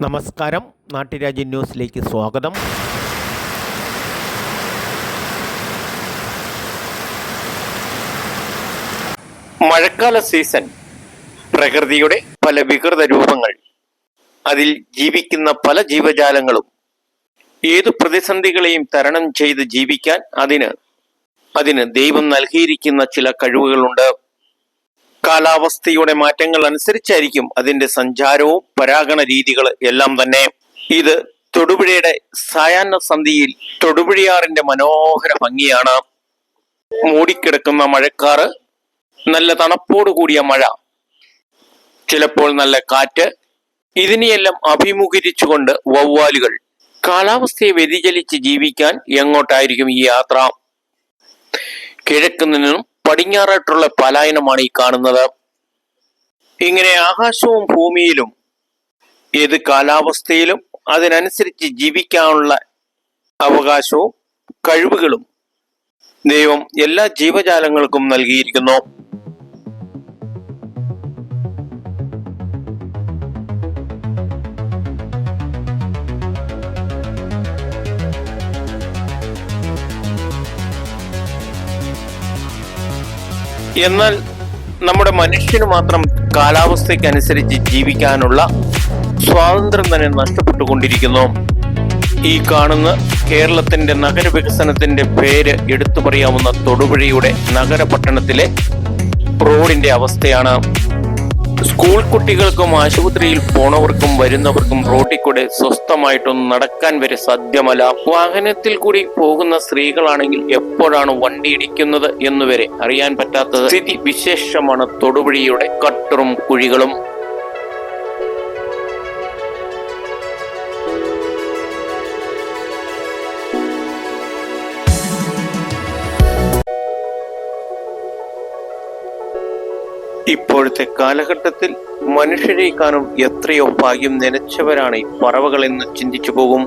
നമസ്കാരം. നാട്ടുരാജ്യ ന്യൂസിലേക്ക് സ്വാഗതം. മഴക്കാല സീസൺ. പ്രകൃതിയുടെ പല വികൃത രൂപങ്ങൾ. അതിൽ ജീവിക്കുന്ന പല ജീവജാലങ്ങളും. ഏതു പ്രതിസന്ധികളെയും തരണം ചെയ്ത് ജീവിക്കാൻ അതിന് അതിന് ദൈവം നൽകിയിരിക്കുന്ന ചില കഴിവുകളുണ്ട്. കാലാവസ്ഥയുടെ മാറ്റങ്ങൾ അനുസരിച്ചായിരിക്കും അതിന്റെ സഞ്ചാരവും പരാഗണ രീതികൾ എല്ലാം തന്നെ. ഇത് തൊടുപുഴയുടെ സായാഹ്ന സന്ധിയിൽ തൊടുപുഴയാറിന്റെ മനോഹര ഭംഗിയാണ്. മൂടിക്കിടക്കുന്ന മഴക്കാറ് നല്ല തണുപ്പോട് കൂടിയ മഴ ചിലപ്പോൾ നല്ല കാറ്റ് ഇതിനെയെല്ലാം അഭിമുഖീകരിച്ചുകൊണ്ട് വവ്വാലുകൾ കാലാവസ്ഥയെ വ്യതിചലിച്ച് ജീവിക്കാൻ എങ്ങോട്ടായിരിക്കും ഈ യാത്ര? കിഴക്ക് നിന്നും പടിഞ്ഞാറായിട്ടുള്ള പലായനമാണ് ഈ കാണുന്നത്. ഇങ്ങനെ ആകാശവും ഭൂമിയിലും ഏത് കാലാവസ്ഥയിലും അതിനനുസരിച്ച് ജീവിക്കാനുള്ള അവകാശവും കഴിവുകളും ദൈവം എല്ലാ ജീവജാലങ്ങൾക്കും നൽകിയിരിക്കുന്നു. എന്നാൽ നമ്മുടെ മനുഷ്യന് മാത്രം കാലാവസ്ഥയ്ക്കനുസരിച്ച് ജീവിക്കാനുള്ള സ്വാതന്ത്ര്യം തന്നെ നഷ്ടപ്പെട്ടുകൊണ്ടിരിക്കുന്നു. ഈ കാണുന്ന കേരളത്തിന്റെ നഗരവികസനത്തിന്റെ പേര് എടുത്തു പറയാവുന്ന തൊടുപുഴയുടെ നഗരപട്ടണത്തിലെ റോഡിന്റെ അവസ്ഥയാണ്. സ്കൂൾ കുട്ടികൾക്കും ആശുപത്രിയിൽ പോണവർക്കും വരുന്നവർക്കും റോഡിൽ കൂടെ സ്വസ്ഥമായിട്ടൊന്നും നടക്കാൻ വരെ സാധ്യമല്ല. വാഹനത്തിൽ കൂടി പോകുന്ന സ്ത്രീകളാണെങ്കിൽ എപ്പോഴാണ് വണ്ടി ഇടിക്കുന്നത് എന്നുവരെ അറിയാൻ പറ്റാത്ത സ്ഥിതി വിശേഷമാണ് തൊടുപുഴയുടെ കട്ടറും കുഴികളും. ഇപ്പോഴത്തെ കാലഘട്ടത്തിൽ മനുഷ്യരേക്കാളും എത്രയോ ഭാഗ്യം നനച്ചവരാണ് ഈ പറവകളെന്ന് ചിന്തിച്ചു പോകും.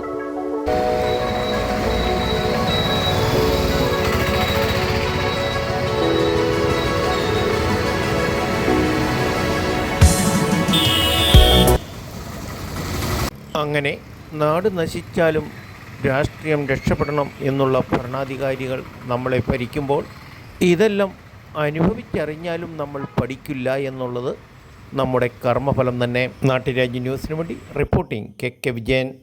അങ്ങനെ നാട് നശിച്ചാലും രാഷ്ട്രീയം രക്ഷപ്പെടണം എന്നുള്ള ഭരണാധികാരികൾ നമ്മളെ ഭരിക്കുമ്പോൾ ഇതെല്ലാം അനുഭവിച്ചറിഞ്ഞാലും നമ്മൾ പഠിക്കില്ല എന്നുള്ളത് നമ്മുടെ കർമ്മഫലം തന്നെ. നാട്ടുരാജ്യ ന്യൂസിന് വേണ്ടി റിപ്പോർട്ടിംഗ് കെ കെ വിജയൻ.